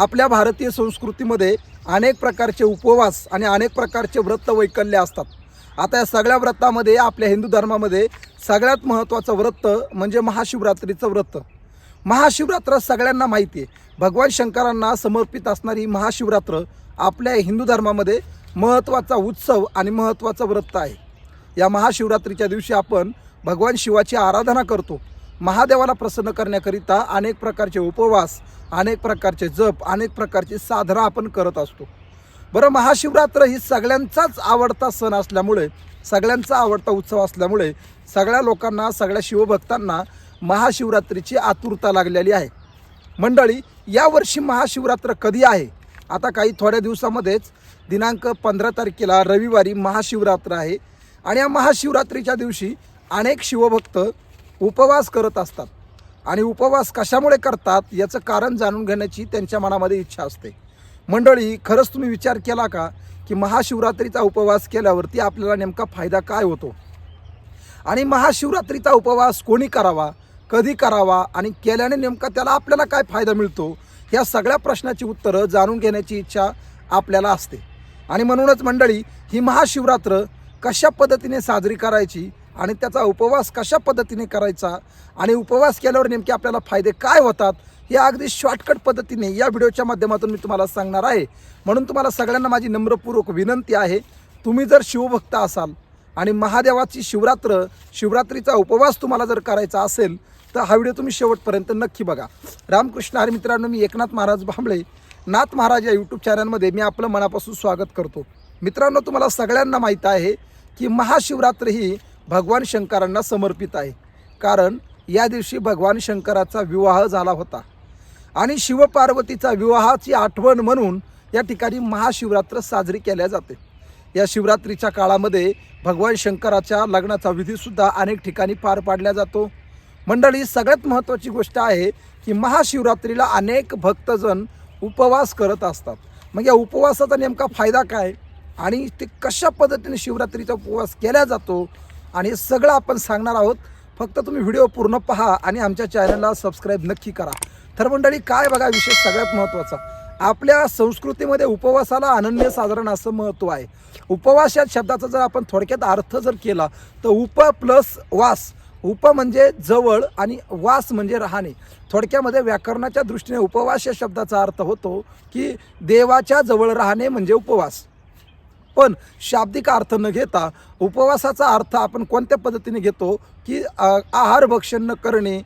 आपल्या भारतीय संस्कृतीमध्ये अनेक प्रकारचे उपवास आणि अनेक प्रकारचे व्रत वैकल्य असतात. आता या सगळ्या व्रतामध्ये आपल्या हिंदू धर्मामध्ये सगळ्यात महत्त्वाचं व्रत म्हणजे महाशिवरात्रीचं व्रत. महाशिवरात्र सगळ्यांना माहिती आहे भगवान शंकरांना समर्पित असणारी महाशिवरात्र आपल्या हिंदू धर्मामध्ये महत्त्वाचा उत्सव आणि महत्त्वाचं व्रत आहे. या महाशिवरात्रीच्या दिवशी आपण भगवान शिवाची आराधना करतो. महादेवाला प्रसन्न करण्याकरिता अनेक प्रकारचे उपवास अनेक प्रकारचे जप अनेक प्रकारची साधना आपण करत असतो. बरं महाशिवरात्र ही सगळ्यांचाच आवडता सण असल्यामुळे सगळ्यांचा आवडता उत्सव असल्यामुळे सगळ्या लोकांना सगळ्या शिवभक्तांना महाशिवरात्रीची आतुरता लागलेली आहे. मंडळी यावर्षी महाशिवरात्र कधी आहे? आता काही थोड्या दिवसामध्येच दिनांक पंधरा तारखेला रविवारी महाशिवरात्र आहे. आणि या महाशिवरात्रीच्या दिवशी अनेक शिवभक्त उपवास करत असतात. आणि उपवास कशामुळे करतात याचं कारण जाणून घेण्याची त्यांच्या मनामध्ये इच्छा असते. मंडळी खरंच तुम्ही विचार केला का की महाशिवरात्रीचा उपवास केल्यावरती आपल्याला नेमका फायदा काय होतो? आणि महाशिवरात्रीचा उपवास कोणी करावा कधी करावा आणि केल्याने नेमका त्याला आपल्याला काय फायदा मिळतो या सगळ्या प्रश्नाची उत्तरं जाणून घेण्याची इच्छा आपल्याला असते. आणि म्हणूनच मंडळी ही महाशिवरात्र कशा पद्धतीने साजरी करायची आणि त्याचा उपवास कशा पद्धतीने करायचा आणि उपवास केल्यावर नेमके आपल्याला फायदे काय होतात हे अगदी शॉर्टकट पद्धतीने या व्हिडिओच्या माध्यमातून मी तुम्हाला सांगणार आहे. म्हणून तुम्हाला सगळ्यांना माझी नम्रपूर्वक विनंती आहे तुम्ही जर शिवभक्त असाल आणि महादेवाची शिवरात्र शिवरात्रीचा उपवास तुम्हाला जर करायचा असेल तर हा व्हिडिओ तुम्ही शेवटपर्यंत नक्की बघा. रामकृष्ण हरी मित्रांनो मी एकनाथ महाराज भांबळे नाथ महाराज या यूट्यूब चॅनलमध्ये मी आपलं मनापासून स्वागत करतो. मित्रांनो तुम्हाला सगळ्यांना माहीत आहे की महाशिवरात्र ही भगवान शंकरांना समर्पित आहे. कारण या दिवशी भगवान शंकराचा विवाह झाला होता. आणि शिवपार्वतीचा विवाहाची आठवण म्हणून या ठिकाणी महाशिवरात्र साजरी केल्या जाते. या शिवरात्रीच्या काळामध्ये भगवान शंकराच्या लग्नाचा विधीसुद्धा अनेक ठिकाणी पार पाडला जातो. मंडळी सगळ्यात महत्त्वाची गोष्ट आहे की महाशिवरात्रीला अनेक भक्तजण उपवास करत असतात. मग या उपवासाचा नेमका फायदा काय? आणि ते कशा पद्धतीने शिवरात्रीचा उपवास केला जातो? आणि हे सगळं आपण सांगणार आहोत. फक्त तुम्ही व्हिडिओ पूर्ण पहा आणि आमच्या चॅनलला सबस्क्राईब नक्की करा. तर मंडळी काय बघा विषय सगळ्यात महत्त्वाचा. आपल्या संस्कृतीमध्ये उपवासाला अनन्य साधारण असं महत्त्व आहे. उपवास या शब्दाचा जर आपण थोडक्यात अर्थ जर केला तर उप प्लस वास उप म्हणजे जवळ आणि वास म्हणजे राहणे. थोडक्यामध्ये व्याकरणाच्या दृष्टीने उपवास या शब्दाचा अर्थ होतो की देवाच्या जवळ राहणे म्हणजे उपवास. पण शाब्दिक अर्थ न घेता उपवासाचा अर्थ आपण कोणत्या पद्धतीने घेतो की आहार भक्षण न करणे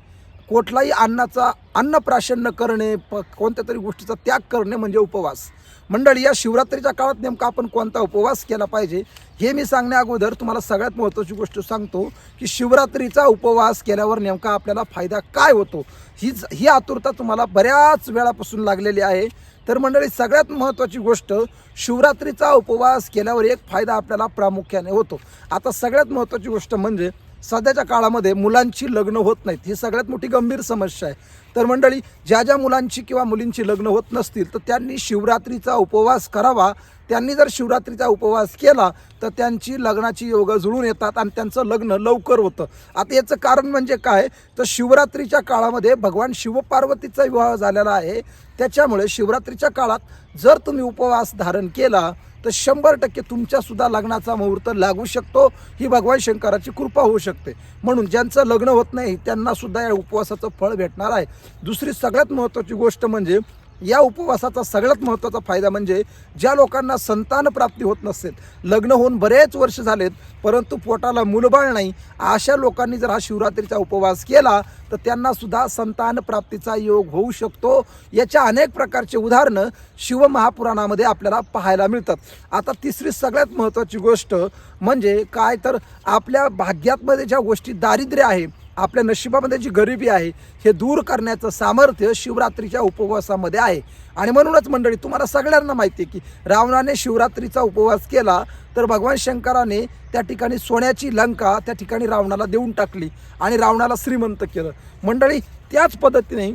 कुठलाही अन्नाचा अन्नप्राशन न करणे प कोणत्या तरी गोष्टीचा त्याग करणे म्हणजे उपवास. मंडळी या शिवरात्रीच्या काळात नेमका आपण कोणता उपवास केला पाहिजे हे मी सांगण्या अगोदर तुम्हाला सगळ्यात महत्त्वाची गोष्ट सांगतो की शिवरात्रीचा उपवास केल्यावर नेमका आपल्याला फायदा काय होतो? हीच ही आतुरता तुम्हाला बऱ्याच वेळापासून लागलेली आहे. तर मंडळी सगळ्यात महत्त्वाची गोष्ट शिवरात्रीचा उपवास केल्यावर एक फायदा आपल्याला प्रामुख्याने होतो. आता सगळ्यात महत्त्वाची गोष्ट म्हणजे सध्याच्या काळामध्ये मुलांची लग्न होत नाहीत. ही सगळ्यात मोठी गंभीर समस्या आहे. तर मंडळी ज्या ज्या मुलांची किंवा मुलींची लग्न होत नसतील तर त्यांनी शिवरात्रीचा उपवास करावा. त्यांनी जर शिवरात्रीचा उपवास केला तर त्यांची लग्नाची योग जुळून येतात आणि त्यांचं लग्न लवकर होतं. आता याचं कारण म्हणजे काय? तर शिवरात्रीच्या काळामध्ये भगवान शिवपार्वतीचा विवाह झालेला आहे. त्याच्यामुळे शिवरात्रीच्या काळात जर तुम्ही उपवास धारण केला तर शंभर टक्के तुमच्यासुद्धा लग्नाचा मुहूर्त लागू शकतो. ही भगवान शंकराची कृपा होऊ शकते. म्हणून ज्यांचं लग्न होत नाही त्यांनासुद्धा या उपवासाचं फळ भेटणार आहे. दुसरी सगळ्यात महत्त्वाची गोष्ट म्हणजे या उपवासाचा सगळ्यात महत्त्वाचा फायदा म्हणजे ज्या लोकांना संतान प्राप्ती होत नसेल लग्न होऊन बरेच वर्ष झालेत परंतु पोटाला मुलबाळ नाही अशा लोकांनी जर हा शिवरात्रीचा उपवास केला तर त्यांना सुद्धा संतान प्राप्तीचा योग होऊ शकतो. याच्या अनेक प्रकारचे उदाहरणं शिवमहापुराणामध्ये आपल्याला पाहायला मिळतात. आता तिसरी सगळ्यात महत्त्वाची गोष्ट म्हणजे काय? तर आपल्या भाग्यातमध्ये ज्या गोष्टी दारिद्र्य आहे आपल्या नशिबामध्ये जी गरिबी आहे हे दूर करण्याचं सामर्थ्य शिवरात्रीच्या उपवासामध्ये आहे. आणि म्हणूनच मंडळी तुम्हाला सगळ्यांना माहिती आहे की रावणाने शिवरात्रीचा उपवास केला तर भगवान शंकराने त्या ठिकाणी सोन्याची लंका त्या ठिकाणी रावणाला देऊन टाकली आणि रावणाला श्रीमंत केलं. मंडळी त्याच पद्धतीने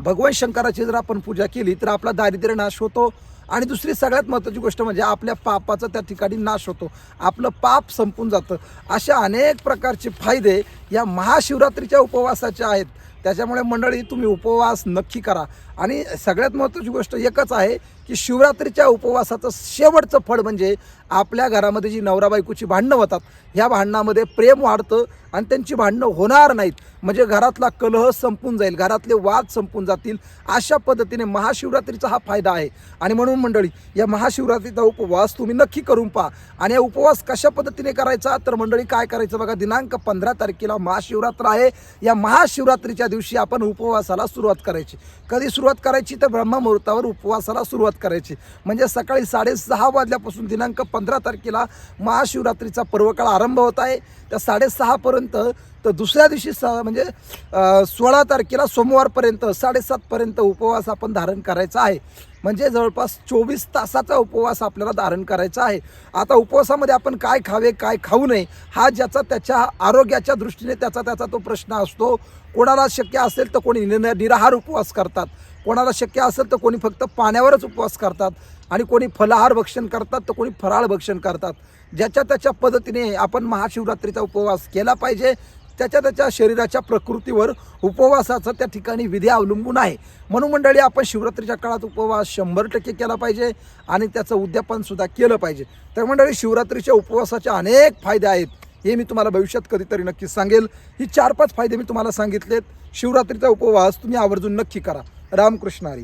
भगवान शंकराची जर आपण पूजा केली तर आपला दारिद्र्य नाश होतो. आणि दुसरी सगळ्यात महत्त्वाची गोष्ट म्हणजे आपल्या पापाचा त्या ठिकाणी नाश होतो. आपलं पाप संपून जातं. अशा अनेक प्रकारचे फायदे या महाशिवरात्रीच्या उपवासाचे आहेत. त्याच्यामुळे मंडळी तुम्ही उपवास नक्की करा. आणि सगळ्यात महत्त्वाची गोष्ट एकच आहे की शिवरात्रीच्या उपवासाचं शेवटचं फळ म्हणजे आपल्या घरामध्ये जी नवरा बायकोची भांडणं होतात ह्या भांडणामध्ये प्रेम वाढतं आणि त्यांची भांडणं होणार नाहीत. म्हणजे घरातला कलह संपून जाईल घरातले वाद संपून जातील. अशा पद्धतीने महाशिवरात्रीचा हा फायदा आहे. आणि म्हणून मंडळी या महाशिवरात्रीचा उपवास तुम्ही नक्की करून पहा. आणि हा उपवास कशा पद्धतीने करायचा? तर मंडळी काय करायचं बघा दिनांक पंधरा तारखेला महाशिवरात्र आहे. या महाशिवरात्रीच्या दिवशी आपण उपवासाला सुरुवात करायची. कधी सुरुवात करायची? तर ब्रह्ममुहूर्तावर उपवासाला सुरुवात करायची. म्हणजे सकाळी साडेसहा वाजल्यापासून दिनांक पंधरा तारखेला महाशिवरात्रीचा पर्वकाळ आरंभ होत आहे. त्या साडेसहापर्यंत तर दुसऱ्या दिवशी स म्हणजे सोळा तारखेला सोमवारपर्यंत साडेसातपर्यंत उपवास आपण धारण करायचा आहे. म्हणजे जवळपास चोवीस तासाचा उपवास आपल्याला धारण करायचा आहे. आता उपवासामध्ये आपण काय खावे काय खाऊ नये हा ज्याचा त्याच्या आरोग्याच्या दृष्टीने त्याचा त्याचा तो प्रश्न असतो. कोणाला शक्य असेल तर कोणी निर निराहार उपवास करतात. कोणाला शक्य असेल तर कोणी फक्त पाण्यावरच उपवास करतात. आणि कोणी फलाहार भक्षण करतात तर कोणी फराळ भक्षण करतात. ज्याच्या त्याच्या पद्धतीने आपण महाशिवरात्रीचा उपवास केला पाहिजे. त्याच्या त्याच्या शरीराच्या प्रकृतीवर उपवासाचं त्या ठिकाणी विधी अवलंबून आहे. म्हणून मंडळी आपण शिवरात्रीच्या काळात उपवास शंभर टक्के केला पाहिजे आणि त्याचं उद्यापनसुद्धा केलं पाहिजे. तर मंडळी शिवरात्रीच्या उपवासाचे अनेक फायदे आहेत. हे मी तुम्हाला भविष्यात कधीतरी नक्की सांगेल. ही चार पाच फायदे मी तुम्हाला सांगितलेत. शिवरात्रीचा उपवास तुम्ही आवर्जून नक्की करा. रामकृष्ण हरी.